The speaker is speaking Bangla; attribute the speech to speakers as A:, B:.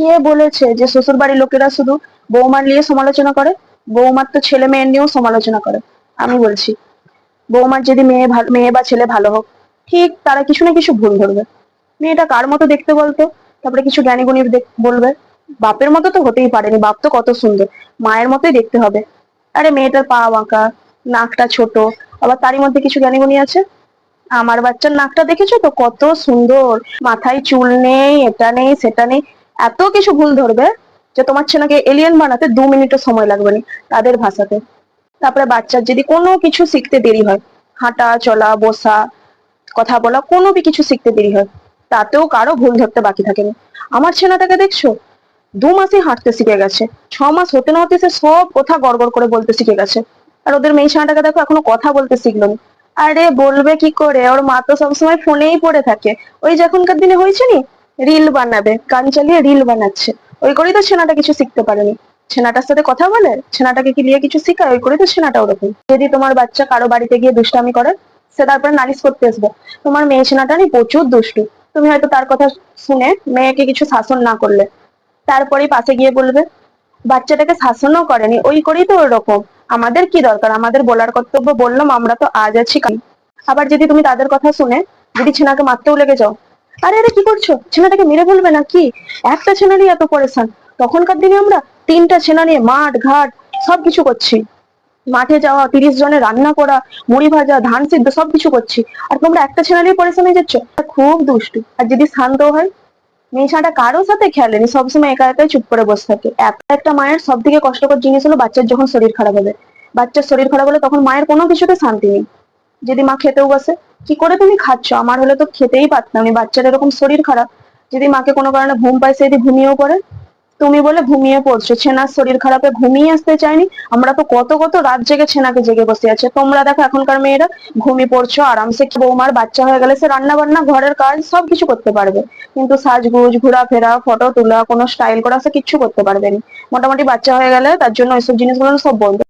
A: কে বলেছে যে শ্বশুর বাড়ির লোকেরা শুধু বৌমার নিয়ে সমালোচনা করে? বৌমার তো ছেলে মেয়ের নিয়েও সমালোচনা করে, আমি বলছি। বৌমার যদি মেয়ে ভালো মেয়ে বা ছেলে ভালো হোক, ঠিক তারা কিছু না কিছু ভুল ধরবে। মেয়েটা কার মতো দেখতে বলতো? তারপরে কিছু জ্ঞানী গুণী বলবে। বাপের মতো তো হতেই পারেনি, বাপ তো কত সুন্দর। মায়ের মতোই দেখতে হবে। আরে মেয়েটার পা বাঁকা, নাকটা ছোট, আবার তারই মধ্যে কিছু জ্ঞানী গুণী আছে? আমার বাচ্চার নাকটা দেখেছ তো কত সুন্দর? মাথায় চুল নেই, এটা নেই, সেটা নেই। এত কিছু ভুল ধরবে যে তোমার ছেলেকে এলিয়েন বানাতে দু মিনিটও সময় লাগবে না তাদের ভাষাতে। তারপরে বাচ্চার যদি কোনো কিছু শিখতে দেরি হয়, হাঁটা, চলা, বসা, কথা বলা, কোনো কিছু শিখতে দেরি হয়, তাতেও কারও ভুল ধরতে বাকি থাকেনি আমার ছেলেটাকে দেখছ? দু মাসে হাঁটতে শিখে গেছে। ছ মাস হতে না হতে সে সব কথা গড়গড় করে বলতে শিখে গেছে। আর ওদের মেয়ে ছেলেটাকে দেখো, এখনও কথা বলতে শিখলো না। আরে বলবে কি করে? ওর মা তো সবসময় ফোনেই পড়ে থাকে। ওই যে এখনকার দিনে হয়েছে নি? রিল বানাবে। গান চালিয়ে রিল বানাচ্ছে। ওই করেই তো ছেনাটা কিছু শিখতে পারেনি। ছেনাটার সাথে কথা বলে, ছেনাটাকে কি নিয়ে কিছু শিখায়? ওই করেই তো ছেনাটা ওরকম। যদি তোমার বাচ্চা কারও বাড়িতে গিয়ে দুষ্টামি করে, সে তারপরে নালিশ করতে আসবে, তোমার মেয়ে ছেনাটা নি প্রচুর দুষ্টু। তুমি হয়তো তার কথা শুনে মেয়েকে কিছু শাসন না করলে। তারপরেই পাশে গিয়ে বলবে, বাচ্চাটাকে শাসনও করেনি। ওই করেই তো ওরকম। আমাদের কি দরকার? আমাদের বলার কর্তব্য বললাম, আমরা তো আজ আছি আবার যদি তুমি তাদের কথা শুনে, যদি ছেনাকে মারতেও লেগে যাও আরে আরে, কি করছ? ছেলেটাকে মেরে বলবে না কি একটা ছেনা নিয়ে এত পরেশান। তখনকার দিনে আমরা তিনটা ছেলে নিয়ে মাঠ, ঘাট সবকিছু করছি। মাঠে যাওয়া, তিরিশ জনে রান্না করা, মুড়ি ভাজা, ধান সিদ্ধ সবকিছু করছি। আর তোমরা একটা ছেলে নিয়ে পরেশান হয়ে যাচ্ছ? খুব দুষ্টু। আর যদি শান্ত হয় মেয়েছাটা কারোর সাথে খেলেনি সবসময় একা একাই চুপ করে বসে থাকে। এত একটা মায়ের সব থেকে কষ্টকর জিনিস হলো বাচ্চার যখন শরীর খারাপ হবে। বাচ্চার শরীর খারাপ হলে তখন মায়ের কোনো কিছুতে শান্তি নেই। যদি মা খেতেও বসে, কি করে তুমি খাচ্ছ? আমার হলে তো খেতেই পারতাম না বাচ্চার এরকম শরীর খারাপ। যদি মাকে কোনো কারণে ঘুম পায় সে যদি ঘুমিয়েও পড়ে, তুমি বলে ঘুমিয়ে পড়ছো। ছেনার শরীর খারাপে ঘুমিয়ে আসতে চাইনি আমরা তো কত কত রাত জেগে ছেনাকে জেগে বসে আছে। তোমরা দেখো এখনকার মেয়েরা ঘুমিয়ে পড়ছো, আরামসে বৌমার বাচ্চা হয়ে গেলে সে রান্না বান্না ঘরের কাজ সবকিছু করতে পারবে। কিন্তু সাজগুজ, ঘোরাফেরা, ফটো তোলা, কোনো স্টাইল করা সে কিচ্ছু করতে পারবে না। মোটামুটি বাচ্চা হয়ে গেলে তার জন্য এসব জিনিসগুলো সব বন্ধ।